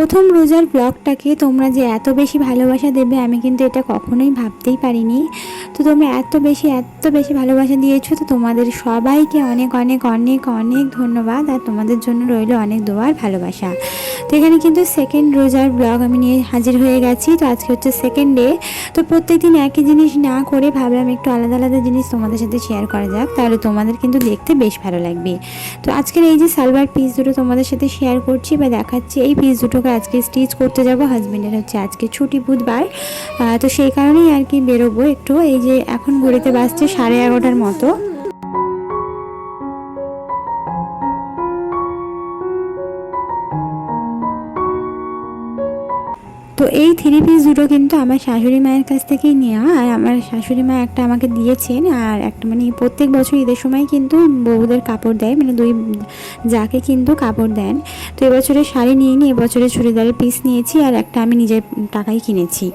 প্রথম রোজার ব্লগটাকে তোমরা যে এত বেশি ভালোবাসা দেবে, আমি কিন্তু এটা কখনোই ভাবতেই পারিনি। তো তোমরা এত বেশি এত বেশি ভালোবাসা দিয়েছ, তো তোমাদের সবাইকে অনেক অনেক অনেক অনেক ধন্যবাদ। আর তোমাদের জন্য রইল অনেক দোয়ার ভালোবাসা। তো এখানে কিন্তু সেকেন্ড রোজার ব্লগ আমি নিয়ে হাজির হয়ে গেছি। তো আজকে হচ্ছে সেকেন্ড ডে তো প্রত্যেক দিন একই জিনিস না করে ভাবলাম একটু আলাদা আলাদা জিনিস তোমাদের সাথে শেয়ার করা যাক। তাহলে তোমাদের কিন্তু দেখতে বেশ ভালো লাগবে। তো আজকের এই যে সালবার পিস দুটো তোমাদের সাথে শেয়ার করছি বা দেখাচ্ছি, এই পিস দুটোকে আজকে স্টিচ করতে যাব। হাজবেন্ডের হচ্ছে আজকে ছুটি বুধবার। তো সেই কারণেই আর কি বেরোবো একটু। এই যে এখন ঘড়িতে বাজছে সাড়ে এগারোটার মতো। তো এই থ্রি পিস দুটো কিন্তু আমার শাশুড়ি মায়ের কাছ থেকেই নেওয়া, আর আমার শাশুড়ি মা একটা আমাকে দিয়েছেন, আর একটা মানে প্রত্যেক বছর ঈদের সময় কিন্তু বউদের কাপড় দেয় মানে দুই যাকে কিন্তু কাপড় দেন। তো এবছরে শাড়ি নিয়ে নিই এবছরে চুড়িদারের পিস নিয়েছি, আর একটা আমি নিজের টাকায় কিনেছি।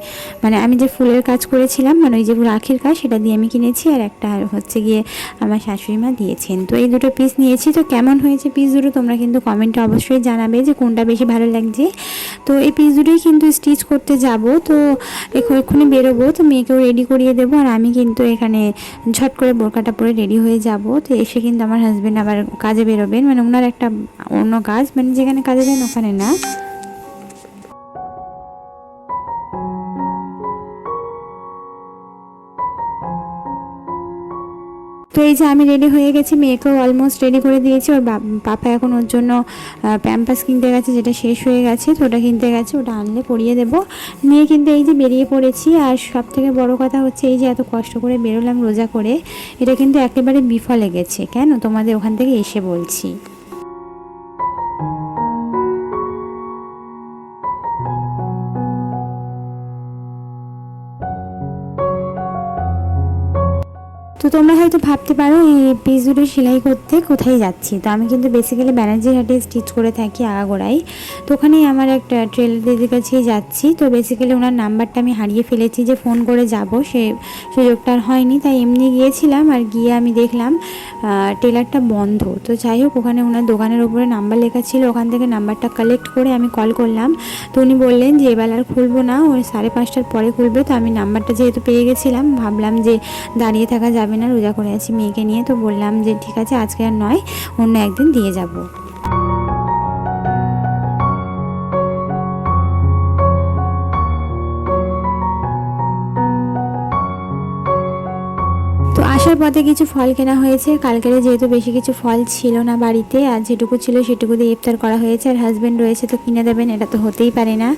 মানে আমি যে ফুলের কাজ করেছিলাম মানে ওই যে রাখির কাজ, সেটা দিয়ে আমি কিনেছি, আর একটা হচ্ছে গিয়ে আমার শাশুড়ি মা দিয়েছেন। তো এই দুটো পিস নিয়েছি, তো কেমন হয়েছে পিস দুটো তোমরা কিন্তু কমেন্টে অবশ্যই জানাবে যে কোনটা বেশি ভালো লাগছে। তো এই পিস দুটোই কিন্তু স্টিচ করতে যাব, তো এক্ষুনি বেরোবো, তো মেয়েকেও রেডি করিয়ে দেবো, আর আমি কিন্তু এখানে ঝট করে বোরকাটা পরে রেডি হয়ে যাব। তো এসে কিন্তু আমার হাজব্যান্ড আবার কাজে বেরোবেন মানে ওনার একটা অন্য কাজ মানে যেখানে কাজে যান ওখানে না। তো এই যে আমি রেডি হয়ে গেছি মেয়েকেও অলমোস্ট রেডি করে দিয়েছি। ওর পাপা এখন ওর জন্য প্যাম্পাস কিনতে গেছে, যেটা শেষ হয়ে গেছে, তো ওটা কিনতে গেছে, ওটা আনলে পরিয়ে দেবো। নিয়ে কিন্তু এই যে বেরিয়ে পড়েছি, আর সব থেকে বড়ো কথা হচ্ছে এই যে এত কষ্ট করে বেরোলাম রোজা করে, এটা কিন্তু একেবারে বিফলে গেছে, কেন? তোমাদের ওখান থেকে এসে বলছি। তো তোমরা হয়তো ভাবতে পারো, এই পিস দুটো সেলাই করতে কোথায় যাচ্ছি? তো আমি কিন্তু বেসিক্যালি ব্যানার্জির হাটে স্টিচ করে থাকি আগাগোড়াই। তো ওখানেই আমার একটা ট্রেলার দিদির কাছেই যাচ্ছি। তো বেসিক্যালি ওনার নাম্বারটা আমি হারিয়ে ফেলেছি যে ফোন করে যাব, সে সুযোগটা আর হয়নি। তাই এমনি গিয়েছিলাম আর গিয়ে আমি দেখলাম টেলারটা বন্ধ। তো যাই হোক, ওখানে ওনার দোকানের উপরে নাম্বার লেখা ছিল, ওখান থেকে নাম্বারটা কালেক্ট করে আমি কল করলাম। তো উনি বললেন যে, এবার আর খুলবো না, ওই সাড়ে পাঁচটার পরে খুলবে। তো আমি নাম্বারটা যেহেতু পেয়ে গেছিলাম, ভাবলাম যে দাঁড়িয়ে থাকা যাবে না রোজা করে আছি মেয়েকে নিয়ে। তো বললাম যে, ঠিক আছে, আজকে আর নয়, অন্য একদিন দিয়ে যাব। আসার পথে কিছু ফল কেনা হয়েছে। কালকেরে যেহেতু বেশি কিছু ফল ছিল না বাড়িতে, আর যেটুকু ছিল সেটুকু দিয়ে ইফতার করা হয়েছে, আর হাজব্যান্ড রয়েছে তো কিনে দেবেন, এটা তো হতেই পারে না।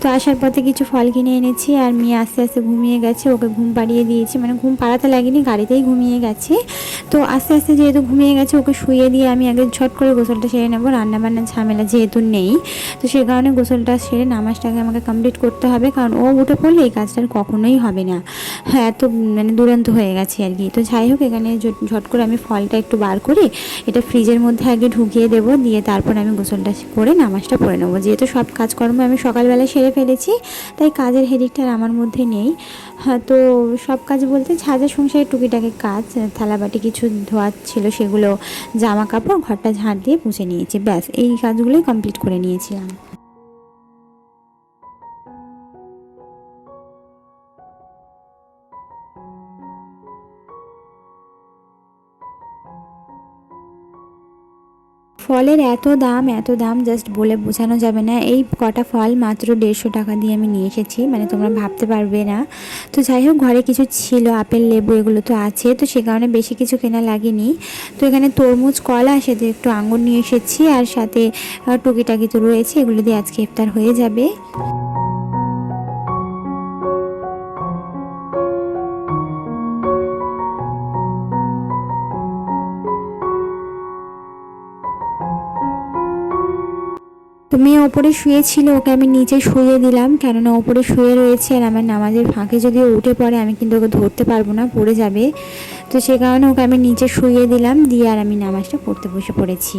তো আসার পথে কিছু ফল কিনে এনেছি, আর মেয়ে আস্তে আস্তে ঘুমিয়ে গেছে, ওকে ঘুম পাড়িয়ে দিয়েছি। মানে ঘুম পাড়াতে লাগেনি, গাড়িতেই ঘুমিয়ে গেছে। তো আস্তে আস্তে যেহেতু ঘুমিয়ে গেছে, ওকে শুয়ে দিয়ে আমি আগে ঝট করে গোসলটা সেরে নেব। রান্নাবান্নার ঝামেলা যেহেতু নেই, তো সে কারণে গোসলটা সেরে নামাজটাকে আমাকে কমপ্লিট করতে হবে, কারণ ও উঠে পড়লে এই কাজটা আর কখনোই হবে না। হ্যাঁ এত মানে দুরন্ত হয়ে গেছে আর কি। তো যাই হোক, এখানে ঝট- ঝট করে আমি ফলটা একটু বার করে এটা ফ্রিজের মধ্যে আগে ঢুকিয়ে দেবো, দিয়ে তারপর আমি গোসলটা করে নামাজটা পড়ে নেব। যেহেতু সব কাজকর্ম আমি সকালবেলা সেরে ফেলেছি, তাই কাজের হেডিকটা আমার মধ্যে নেই। হ্যাঁ তো সব কাজ বলতে ছাদের সংসারের টুকিটাকি কাজ, থালাবাটি কিছু ধোয়া ছিল সেগুলো জামা কাপড়, ঘরটা ঝাড় দিয়ে পুষে নিয়েছি। ব্যাস, এই কাজগুলোই কমপ্লিট করে নিয়েছিলাম। ফলের এত দাম এত দাম জাস্ট বলে বোঝানো যাবে না। এই কটা ফল মাত্র দেড়শো টাকা দিয়ে আমি নিয়ে এসেছি মানে তোমরা ভাবতে পারবে না। তো যাই হোক, ঘরে কিছু ছিল, আপেল, লেবু এগুলো তো আছে, তো সে কারণে বেশি কিছু কেনা লাগেনি। তো এখানে তরমুজ, কলা সাথে একটু আঙুর নিয়ে এসেছি, আর সাথে টুকিটাকি তো রয়েছে, এগুলো দিয়ে আজকে ইফতার হয়ে যাবে। তো মেয়ে ওপরে শুয়েছিল ওকে আমি নিচে শুয়ে দিলাম। কেননা ওপরে শুয়ে রয়েছে আর আমার নামাজের ফাঁকে যদি উঠে পড়ে, আমি কিন্তু ওকে ধরতে পারব না, পড়ে যাবে। তো সে কারণে ওকে আমি নিচে শুয়ে দিলাম, দিয়ে আর আমি নামাজটা পড়তে বসে পড়েছি।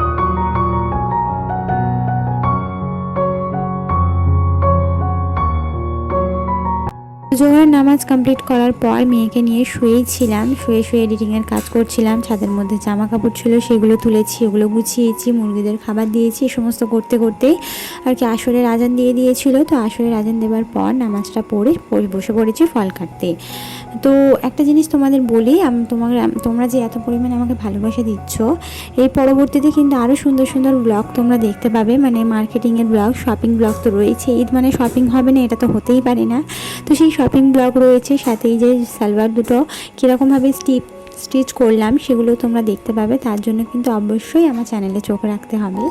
জোহরের নামাজ কমপ্লিট করার পর মেয়েকে নিয়ে শুয়েই ছিলাম। শুয়ে শুয়ে এডিটিংয়ের কাজ করছিলাম। ছাদের মধ্যে জামা কাপড় ছিল, সেগুলো তুলেছি, ওগুলো গুছিয়েছি, মুরগিদের খাবার দিয়েছি সমস্ত করতে করতেই আর কি আসরের আজান দিয়ে দিয়েছিল। তো আসরের আজান দেওয়ার পর নামাজটা পড়ে, বসে পড়েছি ফল কাটতে। তো একটা জিনিস তোমাদের বলি, আমি, তোমার তোমরা যে এত পরিমাণে আমাকে ভালোবাসা দিচ্ছ, এই পরবর্তীতে কিন্তু আরও সুন্দর সুন্দর ব্লগ তোমরা দেখতে পাবে। মানে মার্কেটিংয়ের ব্লগ শপিং ব্লগ তো রয়েছে। ঈদ মানে শপিং হবে না, এটা তো হতেই পারে না। তো সেই শপিং ব্লগ রয়েছে, সাথে এই যে সালোয়ার দুটো কীরকমভাবে স্টিপ স্টিচ করলাম, সেগুলো তোমরা দেখতে পাবে। তার জন্য কিন্তু অবশ্যই আমার চ্যানেলে চোখ রাখতে হবে।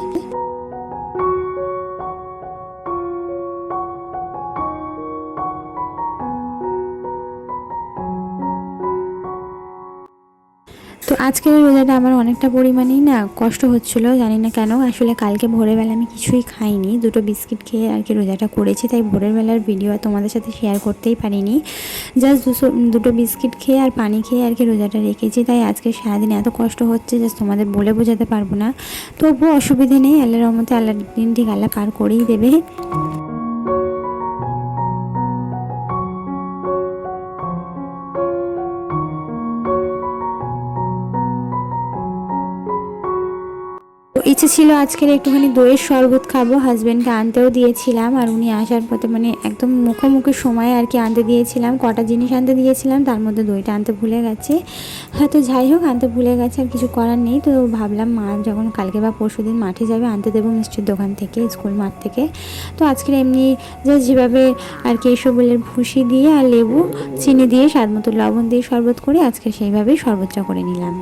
আজকের রোজাটা আমার অনেকটা পরিমাণেই না কষ্ট হচ্ছিল, জানি না কেন। আসলে কালকে ভোরের বেলা আমি কিছুই খাইনি, দুটো বিস্কিট খেয়ে আর কি রোজাটা করেছি, তাই ভোরের বেলার ভিডিও তোমাদের সাথে শেয়ার করতেই পারিনি। জাস্ট দুশো, দুটো বিস্কিট খেয়ে আর পানি খেয়ে আর কি রোজাটা রেখেছি, তাই আজকে সারাদিন এত কষ্ট হচ্ছে জাস্ট তোমাদের বলে বোঝাতে পারব না। তবুও অসুবিধে নেই, আল্লাহর রহমতে আল্লাহ দিন ঠিক আল্লাহ পার করেই দেবে। ইচ্ছে ছিল আজকের একটুখানি দইয়ের শরবত খাব হাজব্যান্ডকে আনতেও দিয়েছিলাম আর উনি আসার পথে মানে একদম মুখোমুখি সময় আর কি আনতে দিয়েছিলাম, কটা জিনিস আনতে দিয়েছিলাম, তার মধ্যে দইটা আনতে ভুলে গেছে। হয়তো যাই হোক, আনতে ভুলে গেছে, আর কিছু করার নেই, তো ভাবলাম মা যখন কালকে বা পরশু দিন মাঠে যাবে, আনতে দেবো মিষ্টির দোকান থেকে স্কুল মাঠ থেকে। তো আজকের এমনি জাস্ট যেভাবে আর কি এসবের ভুসি দিয়ে আর লেবু, চিনি দিয়ে, স্বাদ মতো লবণ দিয়ে শরবত করে আজকে সেইভাবেই শরবতটা করে নিলাম।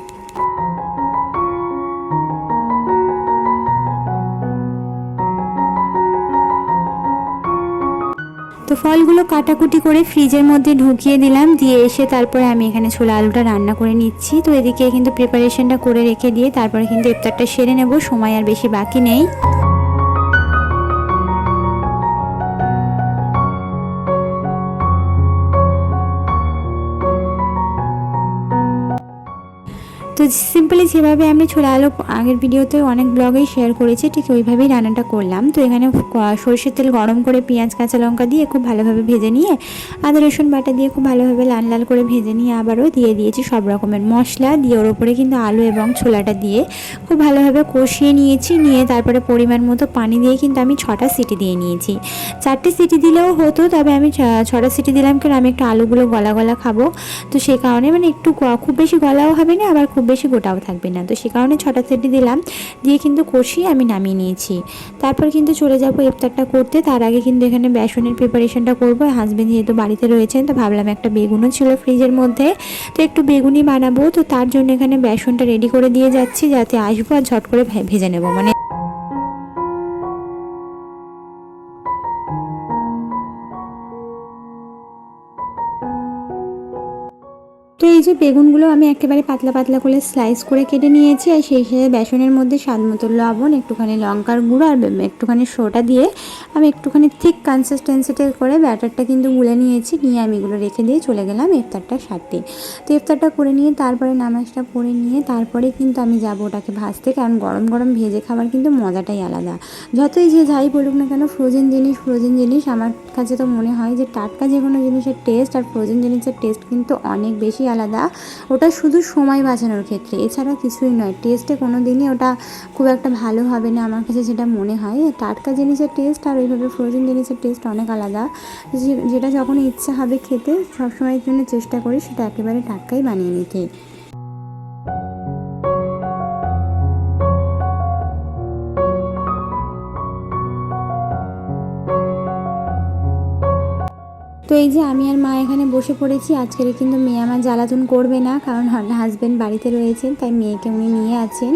তো ফলগুলো কাটাকুটি করে ফ্রিজের মধ্যে ঢুকিয়ে দিলাম, দিয়ে এসে তারপরে আমি এখানে ছোলা আলুটা রান্না করে নিচ্ছি। তো এদিকে কিন্তু প্রিপারেশনটা করে রেখে দিয়ে তারপরে কিন্তু ইফতারটা সেরে নেব, সময় আর বেশি বাকি নেই। তো সিম্পলি যেভাবে আমি ছোলা আলু আগের ভিডিওতে অনেক ব্লগেই শেয়ার করেছি, ঠিক ওইভাবেই রান্নাটা করলাম। তো এখানে সরষের তেল গরম করে পেঁয়াজ, কাঁচা লঙ্কা দিয়ে খুব ভালোভাবে ভেজে নিয়ে, আদা, রসুন বাটা দিয়ে খুব ভালোভাবে লাল লাল করে ভেজে নিয়ে আবারও দিয়ে দিয়েছি সব রকমের মশলা। দিয়ে ওর ওপরে কিন্তু আলু এবং ছোলাটা দিয়ে খুব ভালোভাবে কষিয়ে নিয়েছি, নিয়ে তারপরে পরিমাণ মতো পানি দিয়ে কিন্তু আমি ছটা সিটি দিয়ে নিয়েছি। চারটে সিটি দিলেও হতো, তবে আমি ছটা সিটি দিলাম কারণ আমি একটু আলুগুলো গলা গলা খাব। তো সেই কারণে মানে একটু খুব বেশি গলাও হবে না, আবার খুব বেশি গোটাও থাকবে না। তো সে কারণে ছটা সেটি দিলাম। দিয়ে কিন্তু কষিয়ে আমি নামিয়ে নিয়েছি। তারপর কিন্তু চলে যাব ইফতারটা করতে। তার আগে কিন্তু এখানে বেসনের প্রিপারেশনটা করব। হাজব্যান্ড যেহেতু বাড়িতে রয়েছেন, তো ভাবলাম একটা বেগুনও ছিল ফ্রিজের মধ্যে। তো একটু বেগুনই বানাবো। তো তার জন্য এখানে বেসনটা রেডি করে দিয়ে যাচ্ছি। যাতে আসব আর ঝট করে ভেজে নেব। মানে এই যে বেগুনগুলো আমি একেবারে পাতলা পাতলা করে স্লাইস করে কেটে নিয়েছি আর সেই সাথে বেসনের মধ্যে স্বাদ মতো লবণ, একটুখানি লঙ্কার গুঁড়ো আর একটুখানি সোটা দিয়ে আমি একটুখানি থিক কনসিস্টেন্সিতে করে ব্যাটারটা কিন্তু গুলে নিয়েছি, নিয়ে আমি এগুলো রেখে দিয়ে চলে গেলাম ইফতারটা সারতে। তো ইফতারটা করে নিয়ে তারপরে নামাজটা পড়ে নিয়ে তারপরে কিন্তু আমি যাব ওটাকে ভাজতে, কারণ গরম গরম ভেজে খাবার কিন্তু মজাটাই আলাদা। যতই যে যাই বলুক না কেন ফ্রোজেন জিনিস ফ্রোজেন জিনিস আমার কাছে তো মনে হয় যে টাটকা যে কোনো জিনিসের টেস্ট আর ফ্রোজেন জিনিসের টেস্ট কিন্তু অনেক বেশি আলাদা। ওটা শুধু সময় বাঁচানোর ক্ষেত্রে, এছাড়া কিছুই নয়। টেস্টে কোনো দিনই ওটা খুব একটা ভালো হবে না আমার কাছে যেটা মনে হয়। টাটকা জিনিসের টেস্ট আর ওইভাবে ফ্রোজেন জিনিসের টেস্ট অনেক আলাদা। যেটা যখন ইচ্ছা হবে খেতে, সবসময়ের জন্য চেষ্টা করি সেটা একেবারে টাটকাই বানিয়ে নিতে। এই যে আমি আর মা এখানে বসে পড়েছি, আজকের কিন্তু মেয়ে আমার জ্বালাতন করবে না, কারণ হাজব্যান্ড বাড়িতে রয়েছেন, তাই মেয়েকে উনি নিয়ে আছেন।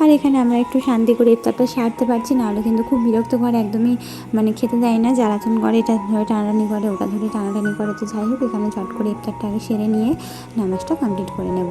আর এখানে আমরা একটু শান্তি করে ইফতারটা সারতে পারছি, নাহলে কিন্তু খুব বিরক্ত করে একদমই মানে খেতে দেয় না, জ্বালাতন করে এটা ধরে টানাটানি করে, ওটা ধরে টানাটানি করে, তো যাই হোক, এখানে চট করে ইফতারটা আগে সেরে নিয়ে নামাজটা কমপ্লিট করে নেব।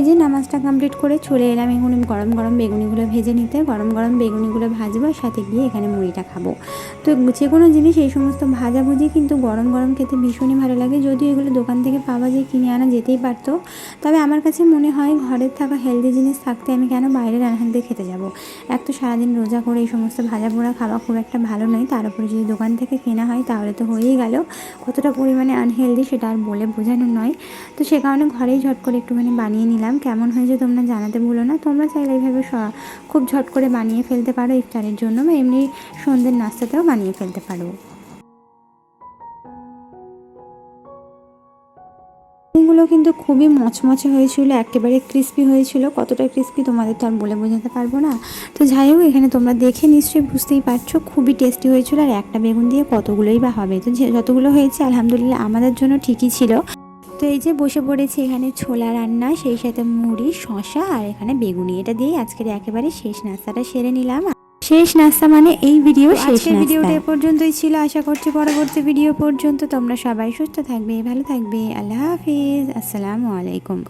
এই যে নামাজটা কমপ্লিট করে চলে এলাম এগুলো গরম গরম বেগুনিগুলো ভেজে নিতে। গরম গরম বেগুনিগুলো ভাজবো আর সাথে গিয়ে এখানে মুড়িটা খাব। তো যে কোনো জিনিস এই সমস্ত ভাজাভুজি কিন্তু গরম গরম খেতে ভীষণই ভালো লাগে। যদিও এগুলো দোকান থেকে পাওয়া যায়, কিনে আনা যেতেই পারতো। তবে আমার কাছে মনে হয় ঘরের থাকা হেলদি জিনিস থাকতে আমি কেন বাইরে রান্না দিয়ে খেতে যাব? এক তো সারাদিন রোজা করে এই সমস্ত ভাজা পোড়া খাওয়া খুব একটা ভালো নয়। তার উপরে যদি দোকান থেকে কেনা হয় তাহলে তো হয়েই গেল। কতটা পরিমাণে আনহেলদি সেটা আর বলে বোঝানো নয়। তো সে কারণে ঘরেই ঝট করে একটুখানি বানিয়ে নিলাম। কেমন হয়েছে তোমরা জানাতে ভুলো না। তোমরা চাইলে এইভাবে খুব ঝট করে বানিয়ে ফেলতে পারো ইফতারের জন্য বা এমনি সন্ধ্যের নাস্তাতেও বানিয়ে ফেলতে পারো। এগুলো কিন্তু খুবই মচমচে হয়েছিল, একেবারে ক্রিস্পি হয়েছিল। কতটা ক্রিস্পি তোমাদের তো আর বলে বোঝাতে পারব না। তো যাই হোক, এখানে তোমরা দেখে নিশ্চয়ই বুঝতেই পারছ, খুবই টেস্টি হয়েছিল। আর একটা বেগুন দিয়ে কতগুলোই বা হবে। তো যতগুলো হয়েছে, আলহামদুলিল্লাহ আমাদের জন্য ঠিকই ছিল। তো এই যে বসে পড়েছি এখানে ছোলা রান্না সেই সাথে মুড়ি শশা আর এখানে বেগুনি। এটা দিয়ে আজকের একেবারে শেষ নাস্তাটা সেরে নিলাম। শেষ নাস্তা মানে এই ভিডিও শেষ ভিডিওটা এ পর্যন্তই ছিল। আশা করছি পরবর্তী ভিডিও পর্যন্ত তোমরা সবাই সুস্থ থাকবে ভালো থাকবে। আল্লাহ হাফিজ। আসসালামু আলাইকুম।